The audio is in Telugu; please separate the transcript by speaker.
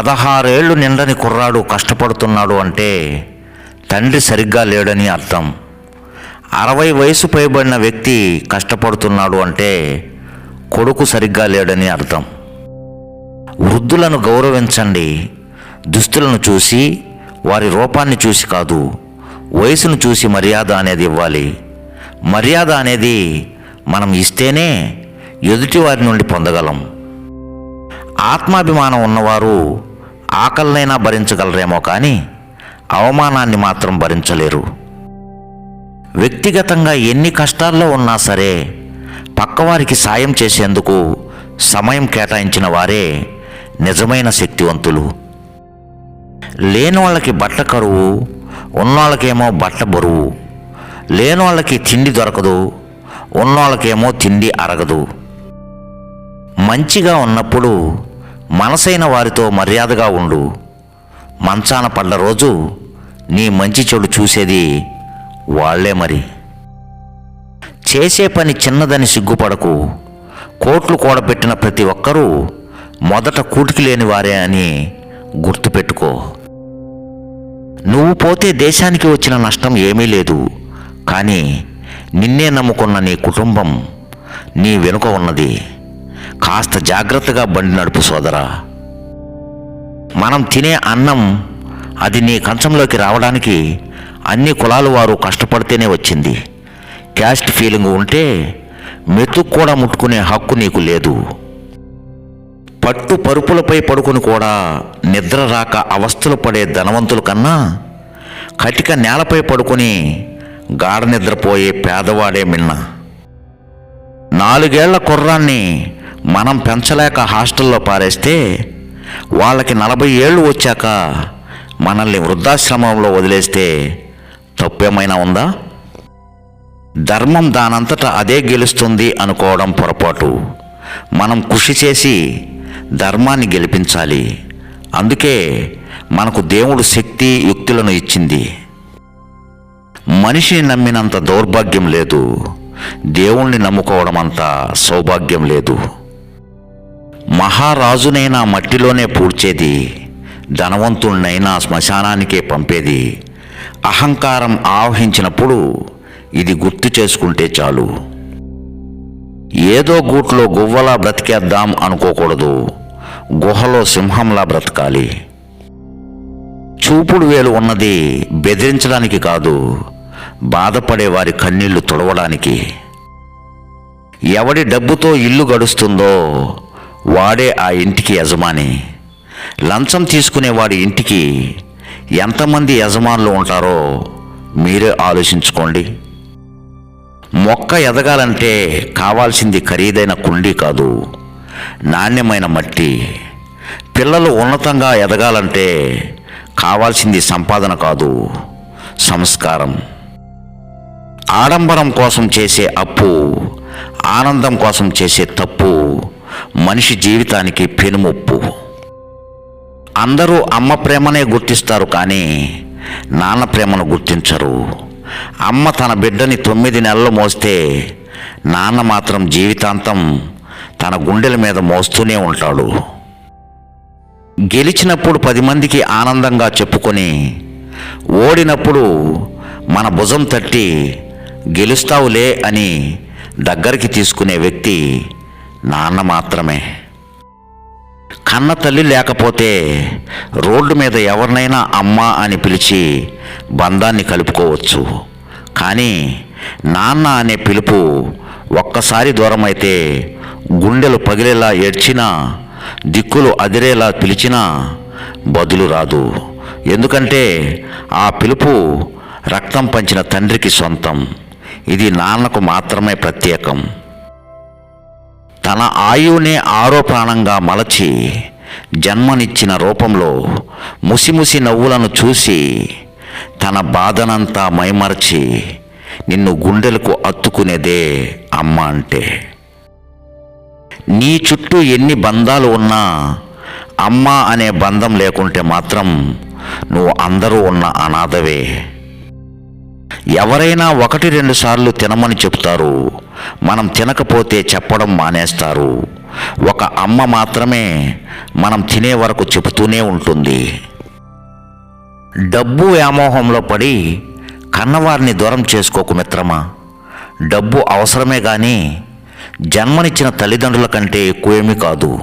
Speaker 1: పదహారేళ్ళు నిండని కుర్రాడు కష్టపడుతున్నాడు అంటే తండ్రి సరిగ్గా లేడని అర్థం. అరవై వయసు పైబడిన వ్యక్తి కష్టపడుతున్నాడు అంటే కొడుకు సరిగ్గా లేడని అర్థం. వృద్ధులను గౌరవించండి. దుస్తులను చూసి వారి రూపాన్ని చూసి కాదు వయసును చూసి మర్యాద అనేది ఇవ్వాలి. మర్యాద అనేది మనం ఇస్తేనే ఎదుటివారి నుండి పొందగలం. ఆత్మాభిమానం ఉన్నవారు ఆకలినైనా భరించగలరేమో కానీ అవమానాన్ని మాత్రం భరించలేరు. వ్యక్తిగతంగా ఎన్ని కష్టాల్లో ఉన్నా సరే పక్కవారికి సాయం చేసేందుకు సమయం కేటాయించిన వారే నిజమైన శక్తివంతులు. లేని వాళ్ళకి బట్ట కరువు ఉన్నోళ్ళకేమో బట్ట బరువు లేని వాళ్ళకి తిండి దొరకదు ఉన్నోళ్ళకేమో తిండి అరగదు. మంచిగా ఉన్నప్పుడు మనసైన వారితో మర్యాదగా ఉండు. మంచాన పడ్డ రోజు నీ మంచి చెడు చూసేది వాళ్ళే మరి. చేసే పని చిన్నదని సిగ్గుపడకు. కోట్లు కూడబెట్టిన ప్రతి ఒక్కరూ మొదట కూటికి లేని వారే అని గుర్తుపెట్టుకో. నువ్వు పోతే దేశానికి వచ్చిన నష్టం ఏమీ లేదు. కానీ నిన్నే నమ్ముకున్న నీ కుటుంబం నీ వెనుక ఉన్నది. కాస్త జాగ్రత్తగా బండి నడుపు సోదరా. మనం తినే అన్నం అది నీ కంచంలోకి రావడానికి అన్ని కులాల వారు కష్టపడితేనే వచ్చింది. క్యాస్ట్ ఫీలింగ్ ఉంటే మెతుకు కూడా ముట్టుకునే హక్కు నీకు లేదు. పట్టు పరుపులపై పడుకుని కూడా నిద్ర రాక అవస్థలు పడే ధనవంతుల కన్నా కటిక నేలపై పడుకుని గాఢ నిద్రపోయే పేదవాడే మిన్న. నాలుగేళ్ళ కుర్రాన్ని మనం పెంచలేక హాస్టల్లో పారేస్తే వాళ్ళకి నలభై ఏళ్ళు వచ్చాక మనల్ని వృద్ధాశ్రమంలో వదిలేస్తే తప్పేమైనా ఉందా? ధర్మం దానంతట అదే గెలుస్తుంది అనుకోవడం పొరపాటు. మనం కృషి చేసి ధర్మాన్ని గెలిపించాలి. అందుకే మనకు దేవుడు శక్తి యుక్తులను ఇచ్చింది. మనిషిని నమ్మినంత దౌర్భాగ్యం లేదు. దేవుణ్ణి నమ్ముకోవడం అంత సౌభాగ్యం లేదు. మహారాజునైనా మట్టిలోనే పూడ్చేది ధనవంతుణ్ణైనా శ్మశానానికే పంపేది. అహంకారం ఆవహించినప్పుడు ఇది గుర్తు చేసుకుంటే చాలు. ఏదో గూట్లో గువ్వలా బ్రతికేద్దాం అనుకోకూడదు. గుహలో సింహంలా బ్రతకాలి. చూపుడు వేలు ఉన్నది బెదిరించడానికి కాదు బాధపడే వారి కన్నీళ్ళు తుడవడానికి. ఎవడి డబ్బుతో ఇల్లు గడుస్తుందో వాడే ఆ ఇంటికి యజమాని. లంచం తీసుకునే వాడి ఇంటికి ఎంతమంది యజమానులు ఉంటారో మీరే ఆలోచించుకోండి. మొక్క ఎదగాలంటే కావాల్సింది ఖరీదైన కుండీ కాదు నాణ్యమైన మట్టి. పిల్లలు ఉన్నతంగా ఎదగాలంటే కావాల్సింది సంపాదన కాదు సంస్కారం. ఆడంబరం కోసం చేసే అప్పు ఆనందం కోసం చేసే తప్పు మనిషి జీవితానికి పెనుముప్పు. అందరూ అమ్మ ప్రేమనే గుర్తిస్తారు కానీ నాన్న ప్రేమను గుర్తించరు. అమ్మ తన బిడ్డని తొమ్మిది నెలలు మోస్తే నాన్న మాత్రం జీవితాంతం తన గుండెల మీద మోస్తూనే ఉంటాడు. గెలిచినప్పుడు పది మందికి ఆనందంగా చెప్పుకొని ఓడినప్పుడు మన భుజం తట్టి గెలుస్తావులే అని దగ్గరికి తీసుకునే వ్యక్తి నాన్న మాత్రమే. కన్న తల్లి లేకపోతే రోడ్డు మీద ఎవరినైనా అమ్మ అని పిలిచి బంధాన్ని కలుపుకోవచ్చు. కానీ నాన్న అనే పిలుపు ఒక్కసారి దూరమైతే గుండెలు పగిలేలా ఏడ్చినా దిక్కులు అదిరేలా పిలిచినా బదులు రాదు. ఎందుకంటే ఆ పిలుపు రక్తం పంచిన తండ్రికి సొంతం. ఇది నాన్నకు మాత్రమే ప్రత్యేకం. తన ఆయువునే ఆరో ప్రాణంగా మలచి జన్మనిచ్చిన రూపంలో ముసిముసి నవ్వులను చూసి తన బాధనంతా మైమరచి నిన్ను గుండెలకు అత్తుకునేదే అమ్మ అంటే. నీ చుట్టూ ఎన్ని బంధాలు ఉన్నా అమ్మ అనే బంధం లేకుంటే మాత్రం నువ్వు అందరూ ఉన్న అనాథవే. ఎవరైనా ఒకటి రెండు సార్లు తినమని చెప్తారు. మనం తినకపోతే చెప్పడం మానేస్తారు. ఒక అమ్మ మాత్రమే మనం తినే వరకు చెబుతూనే ఉంటుంది. డబ్బు వ్యామోహంలో పడి కన్నవారిని దూరం చేసుకోకు మిత్రమా? డబ్బు అవసరమే కానీ జన్మనిచ్చిన తల్లిదండ్రుల కంటే ఎక్కువేమీ కాదు.